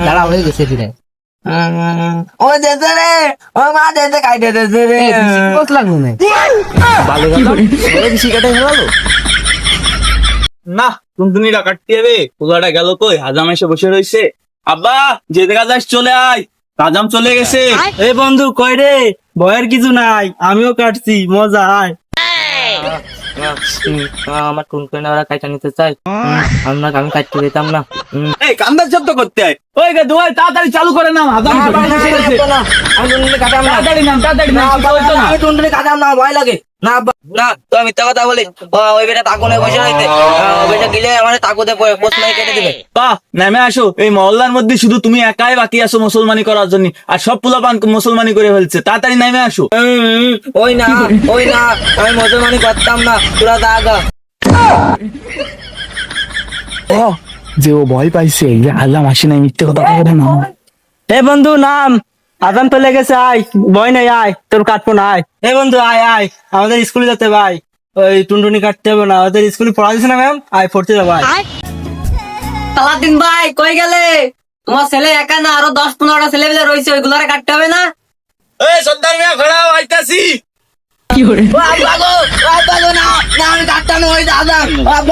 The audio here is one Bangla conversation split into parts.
দাঁড়া হয়ে গেছে ফিরে ও যেতে রে ও মা যেতে কাইতে যেতে রে কত লাগল না ভালো কথা বেশি কাটে ফেলালো না টুনটুনিটা কাটতে হবে গেল কই হাজাম এসে বসে রইছে আব্বা যে দেখা যাস চলে আয় রাজাম চলে গেছে এই বন্ধু কই রে ভয়ের কিছু নাই আমিও কাটছি মজা আয় আমার করে ওরা কাইটা নিতে চাই আমরা আমি কাটতে দিতাম না এই কান্দার শব্দ করতে ওই গে দুয়াই তাড়াতাড়ি চালু করে আমি টুনটুনি কাটাম না তাড়াতাড়ি নাম তাড়াতাড়ি নাম না আমি টুনটুনি কাটাম না ভয় লাগে না না তো মিথ্যা কথা বলি। ওই বেটা তাকুনে বসে রইতে বেটা গিলে আমার তাকুতে পোস্ট কেটে দিবে। বাহ নেমে আসো। এই মহল্লার মধ্যে শুধু তুমি একাই বাকি আছো মুসলমানি করার জন্য। আর সব পোলাপান মুসলমানি করে ফেলছে। তাড়াতাড়ি নেমে আসো। ওই না ওই না আমি মুসলমানি করতাম না। তোরা দাগা। ও যে ও ভয় পাইছে আল্লাহ মাসি নাই মিথ্যে কথা বলে না। এ বন্ধু নাম। আজান পেলে গেছে আয়। ভয় নাই আয়। তোর কাটবো না আয়। এ বন্ধু আয় আয়। আমাদের স্কুলে যেতে ভাই ওই টুনটুনি কাটতে হবে না আমাদের স্কুলে পড়া দিছে না ম্যাম? আয় পড়তে যাব আয়। সালাদিন ভাই কই গেলে? তোমার ছেলে একা না আরও দশ পনেরোটা ছেলে মিলে রয়েছে ওইগুলারে কাটতে হবে না? এই সর্দার মিয়া ঘোড়াও আইতাছি। ও আব্বা গো, ও আব্বা না, না, আমি কাটতাম না, দাদা,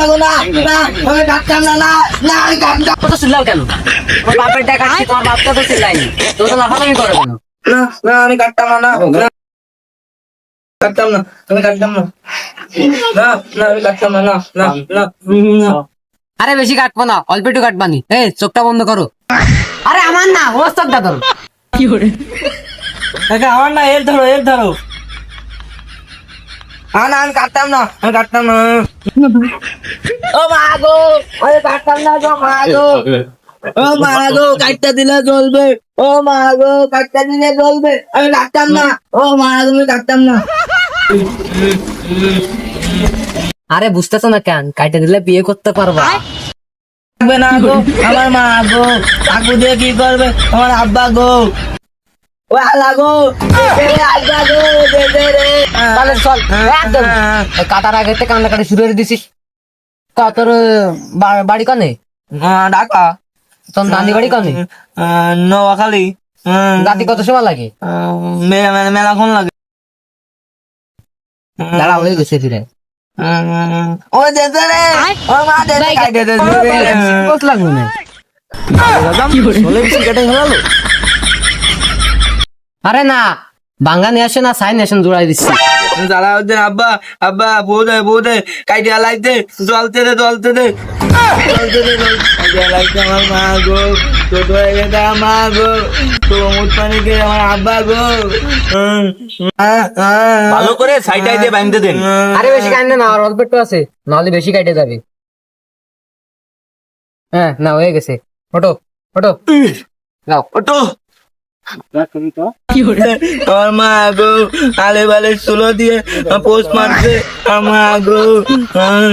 ও না, না, আমি কাটতাম না, না, না, আমি কাটতাম কত চিল্লাও কেন তোমার বাপের টাকা আছে তোমার বাপটা তো চিল্লাইনি তো তো লাফালাফি করে কেন না, না, আমি কাটতাম না, না, না, কাটতাম না, আমি কাটতাম না, না, না, আমি কাটতাম না, না, না, না, আরে বেশি কাটবো না অল্প একটু কাটবানি এই চোখটা বন্ধ করো আরে আমার না ও চোখটা ধরো কাকা আমার না এর ধরো এর ধরো আ, না, আমি কাটতাম না, আমি কাটতাম না। ও মা গো, আমি কাটতাম না গো, মা গো। ও মা গো, কাটতে দিলে চলবে। ও মা গো, কাটতে দিলে চলবে। আমি কাটতাম না। ও মা গো, আমি কাটতাম না। আরে বুঝতেছো না কেন কাইটে দিলে বিয়ে করতে পারবা থাকবে না গো, আমার মা গো, কাকু দিয়ে কি করবে? আমার আব্বা গো। কাটার আগে থেকে কান্না কাটি শুরু করে দিছিস। কা তোর বাড়ি কনে? ঢাকা। তোর নানি বাড়ি কনে? নোয়াখালী। রাতে কত সময় লাগে? মেলা মেলা লাগে। দাঁড়া হয়ে গেছে ফিরে। ও যেতে রে ও মা যেতে কাটে দে কত লাগল না বেশি কাটে ফেলালো আরে না বাঙ্গানি আসে না সাইন আসেন জোড়াই দিচ্ছি। জ্বালা হচ্ছে আব্বা আব্বা বৌদে বৌদে কাইটে লাইতে জলতে দে জলতে দে জলতে দে কাইটে আমার মা গো ছোট হয়ে গেছে মা গো তো মুখ পানি কে আমার আব্বা গো। উম, আহ, আহ, ভালো করে সাইডাই দিয়ে বাইন্ধে দেন। আরে বেশি না আর অল্প একটু আছে নাহলে বেশি কাটে যাবে। হ্যাঁ না হয়ে গেছে। ওটো ওটো যাও। ওটো আমার মা গো আলে বালে চুলো দিয়ে পোস্ট মারছে। আমার গো আহ,